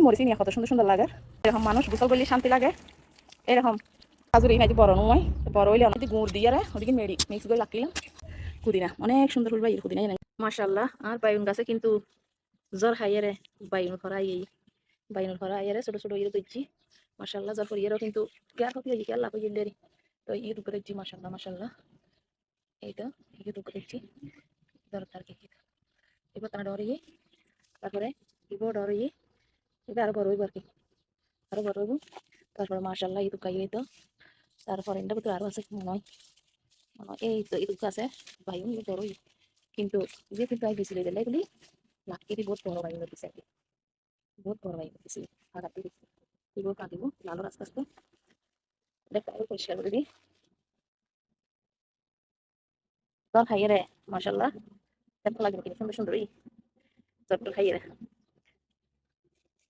নতুন মরিচি নিয়ে কত সুন্দর সুন্দর লাগে। এরকম মানুষ গোসল করলে শান্তি লাগে। এরকম কাজুরি নাই বড় নয় বড় হইলে অনেক গুড় দিয়ে ওদিকে মেরি মিক্স করে লাকিলাম কুদিনা অনেক সুন্দর ফুল বাইর কুদিনা মাশাল্লাহ আর বাইগুন গাছে কিন্তু জ্বর খাইয়ে রে বাইগুন খরাই এই বাইগুন খরা আইয়ে রে, ছোট ছোট ইয়ে দিচ্ছি। মাশাল্লাহ জ্বর করিয়ে কিন্তু কেয়ার কপি হয়েছে কেয়ার লাভ হয়ে রে। তো ইয়ে দুপুরে দিচ্ছি মাশাল্লাহ মাশাল্লাহ এইটা ইয়ে দুপুরে দিচ্ছি দরকার কি এবার তারা ডরিয়ে তারপরে, এবার ডরিয়ে এটা আরও বড় হইব আর কি। আরও বড় হইব তারপরে মাশাল্লাহ ইদু কাই তো। তারপরে এটা ভিতরে আছে মনে হয়। এই তো ইদু আছে ভাই বড় হইব কিন্তু যে কিন্তু আই দিলে এগুলি বহুত বড় ভাই বহুত বড় ভাই দিছে। আগাতে এগুলো কাটিব লালো আস্তে পরিষ্কার করে দিই। খাইয়ে রে মাশাল্লাহ এত লাগবে কিন্তু সুন্দর সুন্দর এই জলটা খাইয়ে রে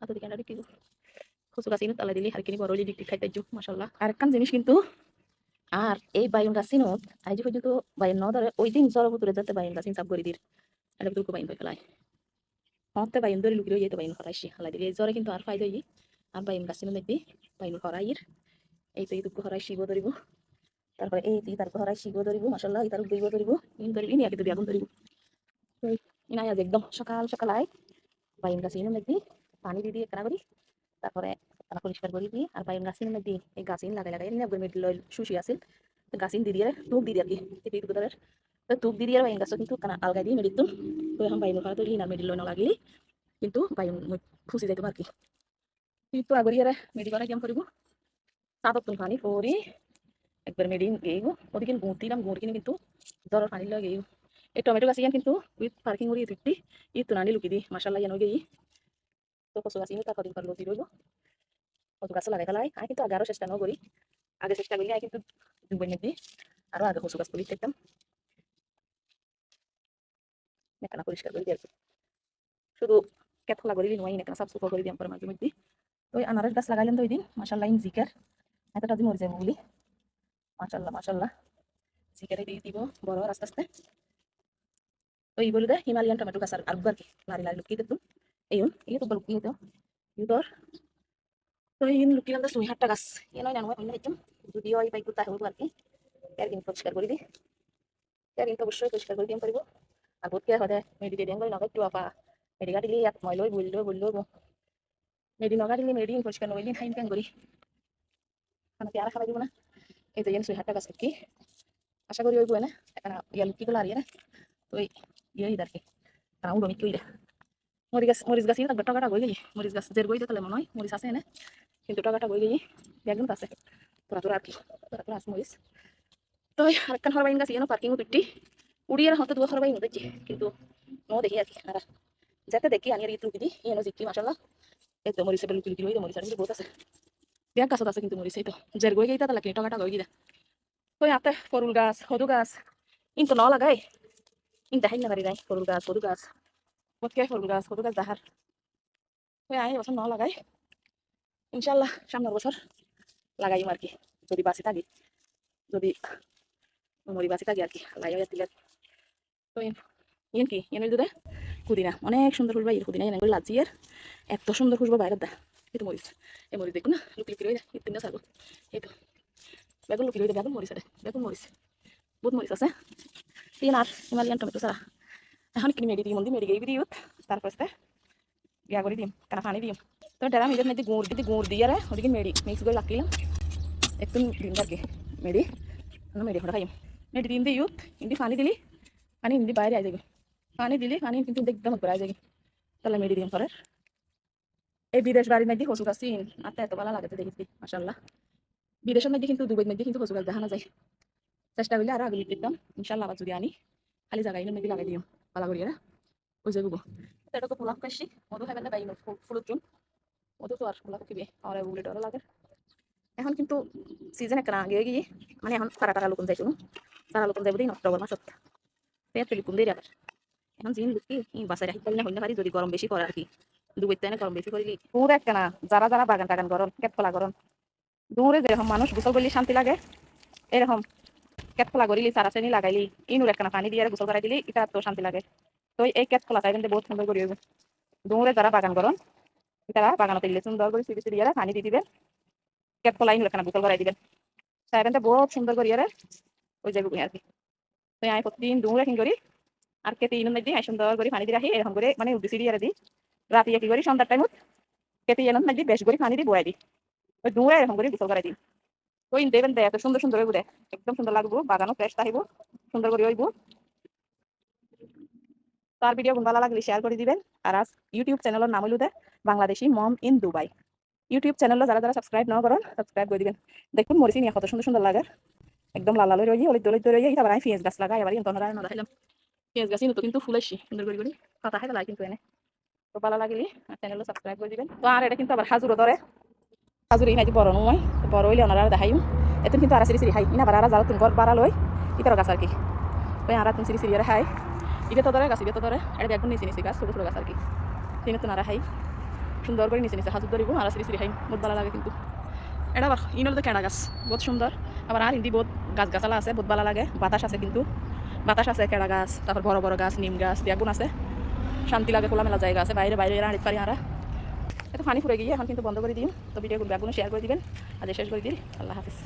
হাতে দিকে কি কচু গাছ তালা দিলি আর কিনি বড় হইলে ডিকটি খাইতে যুগ মাসাল্লাহ আর একখান জিনিস কিন্তু আর এই বায়ুন গাছ চিনত আজ পর্যন্ত বায়ুন ন ধরে ওই দিন জ্বর তুলে যাতে বায়ুন গাছ সাপ করে দির। এটা দুঃখ বায়ুন হয়ে ফেলায় হতে বায়ুন ধরে লুকিয়ে যেতে বায়ুন হরাইছি হালাই দিলি। এই জ্বরে কিন্তু আর ফায়দা হই আর বায়ুন গাছ চিনত দেখবি বায়ুন হরাইর। এই তো এই দুঃখ হরাই শিব ধরিব। তারপরে এই তুই তারপর হরাই শিব ধরিব মাসাল্লাহ এই তার দইব ধরিব। ইন ধরিবি নি আগে তো আগুন ধরিব। ইনাই আজ একদম সকাল সকাল আয়। বায়ুন গাছ ইনো দেখবি পানি দিয়ে দিয়ে কেনা করি, তারপরে তারা পরিষ্কার করে দিই আর বাইন গাছিন মধ্যে এই গাছিন লাগাই লাগাই এনে একবার অয়েল শুষি আছিল তো গাছিন দি দিয়ে টুক দি দিয়ে আর কি দুধের তো টুক দি দিয়ে বাইন গাছ কিন্তু কানা আলগাই দিয়ে মেডিতুম তো এখন বাইন খাওয়া তৈরি না মেডিল অয়েল লাগিলি কিন্তু বাইন ফুসি যাইতো আর কি। কিন্তু আগরি আর মেডি করা কেমন করিব? তুল পানি পরি একবার মেডি গেইব। ওদিকে গুড় দিলাম গুড় কিনে কিন্তু জ্বরের পানি লগে গেইব। এই টমেটো গাছ কিন্তু উইথ পার্কিং করি ফিফটি ই তুনানি লুকি দি মাসাল্লাহ ইয়ানো গেই। তো কচু গাছ তার কদিন লতি রইব কচু গাছ লাগাই ফেলাই আমি কিন্তু আগে আরও চেষ্টা নকরি আগে চেষ্টা করলে আমি কিন্তু দুই মেদি আরও আগে কচু গাছ তুলি দেখতাম নেকানা পরিষ্কার করে দিয়ে শুধু কেথলা করি নয় নেকানা সাফ সুফা করে দিয়াম পরে মাঝে মধ্যে ওই আনারের গাছ লাগাইলেন তো ওই দিন মাসাল্লাহ ইন জিকার এতটা দিন মরে যাব বলি। মাসাল্লাহ মাসাল্লাহ জিকারে দিয়ে দিব বড় আস্তে আস্তে। তো এই বলে দে, হিমালয়ান টমেটো গাছ আর আর কি? লারি লারি লুকিয়ে দেখুন এই এই তো লুকিয়ে তো ইউদর তো ইন লুকিলাম তো সুই হাটটা গাছ এ নয় নানুয়া অন্য একদম যদিও এই বাইক তাই হব আর কি এর কিন্তু পরিষ্কার করে দিই এর কিন্তু অবশ্যই পরিষ্কার করে দিম পারিব আর বোধ হয় মেডি দিয়ে দিন নগদ টু আপা মেডি গাড়ি লিয়ে মই লই বলি লই বলি লইব মেডি নগাড়ি মেডি পরিষ্কার নইলি হাইন কেন করি মানে পেয়ারা খাওয়াই দিব না এই যে সুই হাটটা গাছ কি আশা করি ওইব না এখন ইয়া লুকি গুলো আর ইয়ে না তো ইয়ে আর কি তারা উড়ো ওইরা মরিচ গাছ মরিচ গাছ থাকবে টাকাটা বই গেলি। মরিচ গাছ জের বই তাহলে মনে হয় মরিচ আছে এনে। কিন্তু টাকাটা বই গেলি একদম আছে তোরা তোরা আর কি তোরা তোরা আছে মরিচ তো আরেকখান হরবাইন গাছ ইয়েনো পার্কিং পিটি উড়িয়ে হতে দু হরবাইন দেখছি কিন্তু নো দেখি আর কি আর যাতে দেখি আমি আর ইয়ে লুকি দিই ইয়েনো জিকি মাসাল্লাহ এই তো মরিচ লুকি লুকি রই মরিচ আর বহুত আছে। ব্যাগ গাছত আছে কিন্তু মরিচ এই তো জের গই গেই তাহলে টাকাটা গই গিয়ে তো ইয়াতে ফরুল গাছ সদু গাছ। ইন তো ন লাগাই ইন দেখাই না বাড়ি যাই ফরুল গাছ সদু গাছ। বটকে ফুল গাছ কত গাছ দেখার ওই আয় বছর ন লাগাই। ইনশাল্লাহ সামনের বছর লাগাই আর কি, যদি বাঁচি থাকি, যদি মরি বাঁচি থাকি আর কি লাগাই আর তো ইয়েন কি ইয়েনের দুধে কুদিনা। অনেক সুন্দর ফুলবা ইয়ের কুদিনা এনে করে লাজি এর এত সুন্দর খুশবো বাইরের দা এই তো মরিচ এই মরিচ দেখুন না, লুকি লুকি রয়ে এই তিনটা ছাগল এই তো বেগুন লুকি রয়ে বেগুন মরিচ বেগুন মরিচ বহুত মরিচ আছে। তিন আর হিমালয়ান টমেটো ছাড়া মেডি দিই মন্দির মেডি গেই দিও তারপর ইয়া করে দিম কারা পানি দিম। তো ডেরা মেয়েদের মধ্যে গুড় দিতে গুড় দিয়ে ওদিকে মেডি মিক্স করে লাকিলাম একটু দিন কি মেডি মেডি করে খাইম। মেডি দিন দিয়ে ইউত ইন্দি পানি দিলি, পানি ইন্দি বাইরে আই যাবে। পানি দিলি, পানি কিন্তু একদম করে আই যাবে। তাহলে মেডি দিম পরের এই বিদেশ বাড়ির মধ্যে কচু গাছ আর এত ভালো লাগাতে দেখেছি মাসাল্লাহ বিদেশের মধ্যে কিন্তু দুবাইয়ের মধ্যে কিন্তু কচু গাছ দেখানো যায়। চেষ্টা করলে আরও আগে দিতাম ইনশাল্লাহ আবার যদি আনি, খালি জায়গায় মধ্যে লাগাই দিও। পালা করিয়া ওই যাব এটা তো পোলাপ কাশি মধু খাই পেলে বাইন ফুলুতুন ওদের তো আর গোলাপ কিবে আমার বুলে ডর লাগে। এখন কিন্তু সিজন একটা আগে গিয়ে মানে এখন তারা তারা লোকন যাইতো। তারা লোকন যাইব দিন অক্টোবর মাসত। পেতে লিকুন দেরি আবার। এখন জিন লুকি বাসায় রাখি। না হইলে পারি যদি গরম বেশি করে আর কি। দুবইতে না গরম বেশি করিলি পুরো একটা না, যারা যারা বাগান টাগান গরম কেটফলা গরম। দূরে যেরকম মানুষ, গোসল করলে শান্তি লাগে। এরকম। কেটফলা করিলি সারা শ্রেণি লাগাইলি ইনুর একখানা পানি দিয়ে গোসল করাই দিলি এটা তো শান্তি লাগে। তো এই কেটফলা তাই কিন্তু বহুত সুন্দর করি দূরে যারা বাগান গরম তারা বাগানত দিলে সুন্দর করে সিঁড়ি সিঁড়ি পানি দিয়ে দিবেন কেটফলা ইনুর একখানা গোসল করাই দিবেন তাই কিন্তু বহুত সুন্দর করি আর ওই জায়গা আর কি তো আমি প্রতিদিন দূরে কিন করি আর কেটে ইনুর মধ্যে আমি সুন্দর করে পানি দিয়ে রাখি এরকম করে মানে উদ্দি সিঁড়ি আর দিই রাতে কি করি সন্ধ্যার টাইমত কেটে এলাম মধ্যে বেশ করে পানি দিয়ে বয়াই দিই ওই দূরে এরকম করে গোসল করাই দিই ওই দেবেন দেয় এত সুন্দর সুন্দর হইব দে একদম সুন্দর লাগবো, বাগানও ফ্রেশ থাকিব সুন্দর করে হইব তার ভিডিও ভালো লাগলে শেয়ার করে দিবেন। আর আজ ইউটিউব চ্যানেলের নাম হইল the, Bangladeshi mom in Dubai. YouTube channel যারা যারা সাবস্ক্রাইব না করেন সাবস্ক্রাইব করে দিবেন। দেখুন মরিচি নিয়ে কত সুন্দর সুন্দর লাগে। একদম লাল লাল রয়ে হলিদ হলিদ রয়ে আবার আমি পেঁয়াজ গাছ লাগাই, এবার তখন আর দেখাইলাম পেঁয়াজ গাছই নতুন কিন্তু ফুলাইছি সুন্দর করে করে। খাই লাগে কিন্তু এনে। তো ভালো লাগলে চ্যানেলও সাবস্ক্রাইব করে দিবেন। তো আর এটা কিন্তু আবার হাজুরও ধরে। হাজুর ইনাই বড় নয় বড় হইলে ওনারা দেখাইম এত কিন্তু আর সিরি সিরি খাই ইনা বারা যাও তুমি ঘর বাড়া লই ইতার গাছ আর কি তো আর তুমি সিরি সিরি খাই এটা তো ধরে গাছ এটা তো ধরে এটা একদম নিচে নিচে গাছ ছোটো ছোটো গাছ আর কি তিনি তো নারা খাই সুন্দর করে নিচে নিচে হাজুর ধরিব আর সিরি সিরি খাই বহুত ভালো লাগে কিন্তু এটা আবার ইনল তো কেড়া গাছ বহুত সুন্দর আবার আর হিন্দি বহুত গাছ গাছালা আছে বহুত ভালো লাগে বাতাস আছে কিন্তু বাতাস আছে কেড়া গাছ তারপর বড় বড় গাছ নিম গাছ দিয়াগুন আছে শান্তি লাগে খোলামেলা জায়গা আছে বাইরে বাইরে হাঁড়িতে পারি আরা এত পানি ফুরে গিয়ে এখন কিন্তু বন্ধ করে দিন। তো ভিডিওগুলো ব্যাগগুলো শেয়ার করে দিবেন। আজ শেষ করে দিন আল্লাহ হাফিজ।